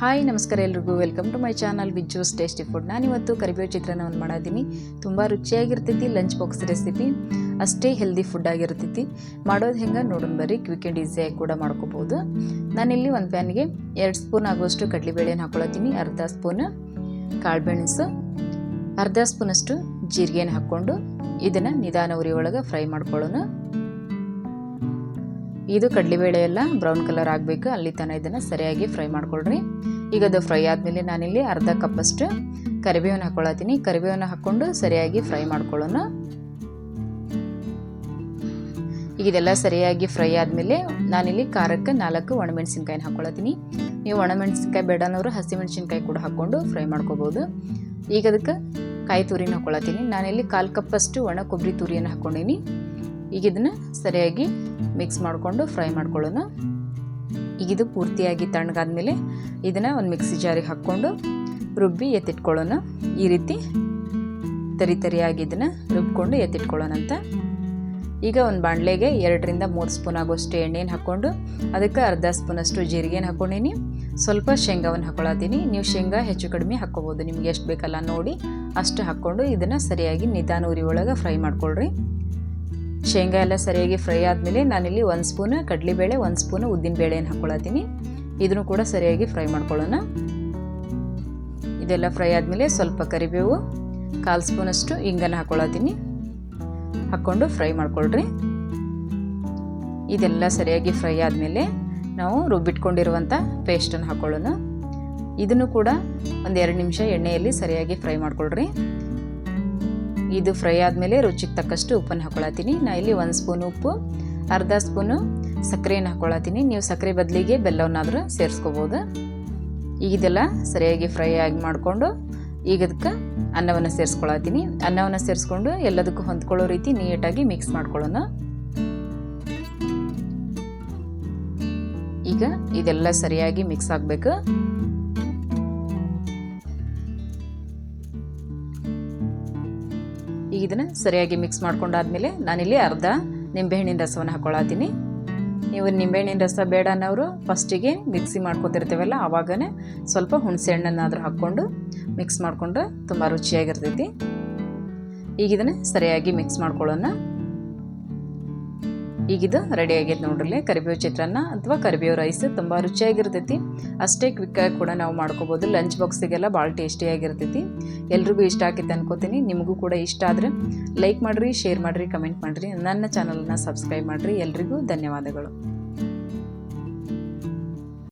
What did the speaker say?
Hi, ನಮಸ್ಕಾರ ಎಲ್ರಿಗೂ. Welcome to my channel juice tasty food ನಾನಿವತ್ತು ಕರಿಬೇವು ಚಿತ್ರಾನ್ನವನ್ನು ಮಾಡಿದ್ದೀನಿ ತುಂಬ ರುಚಿಯಾಗಿರ್ತೈತಿ ಲಂಚ್ ಬಾಕ್ಸ್ ರೆಸಿಪಿ ಅಷ್ಟೇ ಹೆಲ್ದಿ ಫುಡ್ ಆಗಿರ್ತೈತಿ ಮಾಡೋದು ಹೆಂಗೆ ನೋಡೋಣ ಬರ್ರಿ. ಕ್ವಿಕ್ ಆ್ಯಂಡ್ ಈಸಿಯಾಗಿ ಕೂಡ ಮಾಡ್ಕೋಬೋದು. ನಾನಿಲ್ಲಿ ಒಂದು ಪ್ಯಾನ್ಗೆ ಎರಡು ಸ್ಪೂನ್ ಆಗುವಷ್ಟು ಕಡಲೆಬೇಳೆನ ಹಾಕ್ಕೊಳತ್ತೀನಿ ಅರ್ಧ ಸ್ಪೂನ್ ಕಾಳುಬೆಣಸು ಅರ್ಧ ಸ್ಪೂನಷ್ಟು ಜೀರಿಗೆನ ಹಾಕ್ಕೊಂಡು ಇದನ್ನು ನಿಧಾನ ಉರಿ ಒಳಗೆ ಫ್ರೈ ಮಾಡ್ಕೊಳ್ಳೋಣ. ಇದು ಕಡಲೆಬೇಳೆ ಎಲ್ಲ ಬ್ರೌನ್ ಕಲರ್ ಆಗಬೇಕು. ಅಲ್ಲಿ ತನಕ ಇದನ್ನು ಸರಿಯಾಗಿ ಫ್ರೈ ಮಾಡ್ಕೊಳ್ರಿ. ಈಗ ಅದು ಫ್ರೈ ಆದಮೇಲೆ ನಾನಿಲ್ಲಿ ಅರ್ಧ ಕಪ್ಪಷ್ಟು ಕರಿಬೇವನ್ನ ಹಾಕ್ಕೊಳತ್ತೀನಿ ಕರಿಬೇವನ್ನ ಹಾಕ್ಕೊಂಡು ಸರಿಯಾಗಿ ಫ್ರೈ ಮಾಡ್ಕೊಳ್ಳೋಣ. ಈಗ ಇದೆಲ್ಲ ಸರಿಯಾಗಿ ಫ್ರೈ ಆದಮೇಲೆ ನಾನಿಲ್ಲಿ ಖಾರಕ್ಕೆ ನಾಲ್ಕು ಒಣಮೆಣಸಿನ್ಕಾಯಿನ ಹಾಕ್ಕೊಳತ್ತೀನಿ ನೀವು ಒಣಮೆಣಸಿನ್ಕಾಯಿ ಬೇಡನವರು ಹಸಿಮೆಣಸಿನ್ಕಾಯಿ ಕೂಡ ಹಾಕ್ಕೊಂಡು ಫ್ರೈ ಮಾಡ್ಕೋಬೋದು. ಈಗ ಅದಕ್ಕೆ ಕಾಯಿ ತುರಿನ ಹಾಕ್ಕೊಳತ್ತೀನಿ ನಾನಿಲ್ಲಿ ಕಾಲು ಕಪ್ಪಷ್ಟು ಒಣ ಕೊಬ್ಬರಿ ತುರಿಯನ್ನು ಹಾಕ್ಕೊಂಡೀನಿ ಈಗ ಇದನ್ನು ಸರಿಯಾಗಿ ಮಿಕ್ಸ್ ಮಾಡಿಕೊಂಡು ಫ್ರೈ ಮಾಡ್ಕೊಳ್ಳೋಣ. ಈಗ ಇದು ಪೂರ್ತಿಯಾಗಿ ತಣ್ಣಗಾದ್ಮೇಲೆ ಇದನ್ನು ಒಂದು ಮಿಕ್ಸಿ ಜಾರಿಗೆ ಹಾಕ್ಕೊಂಡು ರುಬ್ಬಿ ಎತ್ತಿಟ್ಕೊಳ್ಳೋಣ. ಈ ರೀತಿ ತರಿ ತರಿಯಾಗಿ ಇದನ್ನು ರುಬ್ಕೊಂಡು ಎತ್ತಿಟ್ಕೊಳ್ಳೋಣ ಅಂತ. ಈಗ ಒಂದು ಬಾಣಲೆಗೆ ಎರಡರಿಂದ ಮೂರು ಸ್ಪೂನ್ ಆಗೋಷ್ಟು ಎಣ್ಣೆನ ಹಾಕ್ಕೊಂಡು ಅದಕ್ಕೆ ಅರ್ಧ ಸ್ಪೂನಷ್ಟು ಜೀರಿಗೆನ ಹಾಕ್ಕೊಂಡೀನಿ ಸ್ವಲ್ಪ ಶೇಂಗಾವನ್ನು ಹಾಕ್ಕೊಳತ್ತೀನಿ ನೀವು ಶೇಂಗಾ ಹೆಚ್ಚು ಕಡಿಮೆ ಹಾಕ್ಕೋಬೋದು. ನಿಮ್ಗೆ ಎಷ್ಟು ಬೇಕಲ್ಲ ನೋಡಿ ಅಷ್ಟು ಹಾಕ್ಕೊಂಡು ಇದನ್ನು ಸರಿಯಾಗಿ ನಿಧಾನ ಉರಿ ಒಳಗೆ ಫ್ರೈ ಮಾಡ್ಕೊಳ್ರಿ. ಶೇಂಗಾ ಎಲ್ಲ ಸರಿಯಾಗಿ ಫ್ರೈ ಆದಮೇಲೆ ನಾನಿಲ್ಲಿ ಒಂದು ಸ್ಪೂನ್ ಕಡಲೆಬೇಳೆ, ಒಂದು ಸ್ಪೂನ್ ಉದ್ದಿನ ಬೇಳೆಯನ್ನು ಹಾಕ್ಕೊಳತ್ತೀನಿ ಇದನ್ನು ಕೂಡ ಸರಿಯಾಗಿ ಫ್ರೈ ಮಾಡ್ಕೊಳ್ಳೋಣ. ಇದೆಲ್ಲ ಫ್ರೈ ಆದಮೇಲೆ ಸ್ವಲ್ಪ ಕರಿಬೇವು, ಕಾಲು ಸ್ಪೂನಷ್ಟು ಇಂಗನ್ನು ಹಾಕ್ಕೊಳತ್ತೀನಿ ಹಾಕ್ಕೊಂಡು ಫ್ರೈ ಮಾಡ್ಕೊಳ್ರಿ. ಇದೆಲ್ಲ ಸರಿಯಾಗಿ ಫ್ರೈ ಆದಮೇಲೆ ನಾವು ರುಬ್ಬಿಟ್ಕೊಂಡಿರುವಂಥ ಪೇಸ್ಟನ್ನು ಹಾಕ್ಕೊಳ್ಳೋಣ ಇದನ್ನು ಕೂಡ ಒಂದು ಎರಡು ನಿಮಿಷ ಎಣ್ಣೆಯಲ್ಲಿ ಸರಿಯಾಗಿ ಫ್ರೈ ಮಾಡ್ಕೊಳ್ರಿ. ಇದು ಫ್ರೈ ಆದಮೇಲೆ ರುಚಿಗೆ ತಕ್ಕಷ್ಟು ಉಪ್ಪನ್ನು ಹಾಕ್ಕೊಳತ್ತೀನಿ ನಾ ಇಲ್ಲಿ ಒಂದು ಸ್ಪೂನ್ ಉಪ್ಪು, ಅರ್ಧ ಸ್ಪೂನು ಸಕ್ಕರೆಯನ್ನು ಹಾಕ್ಕೊಳತ್ತೀನಿ ನೀವು ಸಕ್ಕರೆ ಬದಲಿಗೆ ಬೆಲ್ಲವನ್ನಾದರೂ ಸೇರಿಸ್ಕೋಬೋದು. ಈಗ ಇದೆಲ್ಲ ಸರಿಯಾಗಿ ಫ್ರೈ ಆಗಿ ಮಾಡಿಕೊಂಡು ಈಗ ಅದಕ್ಕೆ ಅನ್ನವನ್ನು ಸೇರಿಸ್ಕೊಳತ್ತೀನಿ. ಅನ್ನವನ್ನು ಸೇರಿಸ್ಕೊಂಡು ಎಲ್ಲದಕ್ಕೂ ಹೊಂದ್ಕೊಳ್ಳೋ ರೀತಿ ನೀಟಾಗಿ ಮಿಕ್ಸ್ ಮಾಡ್ಕೊಳ್ಳೋಣ. ಈಗ ಇದೆಲ್ಲ ಸರಿಯಾಗಿ ಮಿಕ್ಸ್ ಆಗಬೇಕು. ಈಗ ಇದನ್ನು ಸರಿಯಾಗಿ ಮಿಕ್ಸ್ ಮಾಡ್ಕೊಂಡಾದ್ಮೇಲೆ ನಾನಿಲ್ಲಿ ಅರ್ಧ ನಿಂಬೆಹಣ್ಣಿನ ರಸವನ್ನು ಹಾಕ್ಕೊಳತ್ತೀನಿ ನೀವು ನಿಂಬೆಹಣ್ಣಿನ ರಸ ಬೇಡ ಅನ್ನೋರು ಫಸ್ಟಿಗೆ ಮಿಕ್ಸಿ ಮಾಡ್ಕೊತಿರ್ತೀವಲ್ಲ, ಆವಾಗನೇ ಸ್ವಲ್ಪ ಹುಣಸೆ ಹಣ್ಣನ್ನಾದರೂ ಹಾಕ್ಕೊಂಡು ಮಿಕ್ಸ್ ಮಾಡಿಕೊಂಡ್ರೆ ತುಂಬ ರುಚಿಯಾಗಿರ್ತೈತಿ. ಈಗ ಇದನ್ನು ಸರಿಯಾಗಿ ಮಿಕ್ಸ್ ಮಾಡ್ಕೊಳ್ಳೋಣ. ಈಗಿದು ರೆಡಿ ಆಗೈತೆ ನೋಡ್ರಿ ಕರಿಬೇವು ಚಿತ್ರಾನ್ನ ಅಥವಾ ಕರಿಬೇವು ರೈಸ್ ತುಂಬ ರುಚಿಯಾಗಿರ್ತೈತಿ. ಅಷ್ಟೇ ಕ್ವಿಕ್ಕಾಗಿ ಕೂಡ ನಾವು ಮಾಡ್ಕೋಬೋದು. ಲಂಚ್ ಬಾಕ್ಸಿಗೆಲ್ಲ ಭಾಳ ಟೇಸ್ಟಿಯಾಗಿರ್ತೈತಿ ಎಲ್ರಿಗೂ ಇಷ್ಟ ಆಗಿತ್ತು ಅನ್ಕೋತೀನಿ. ನಿಮಗೂ ಕೂಡ ಇಷ್ಟ ಆದರೆ ಲೈಕ್ ಮಾಡಿರಿ ಶೇರ್ ಮಾಡಿರಿ ಕಮೆಂಟ್ ಮಾಡಿರಿ. ನನ್ನ ಚಾನಲನ್ನು ಸಬ್ಸ್ಕ್ರೈಬ್ ಮಾಡಿರಿ. ಎಲ್ರಿಗೂ ಧನ್ಯವಾದಗಳು.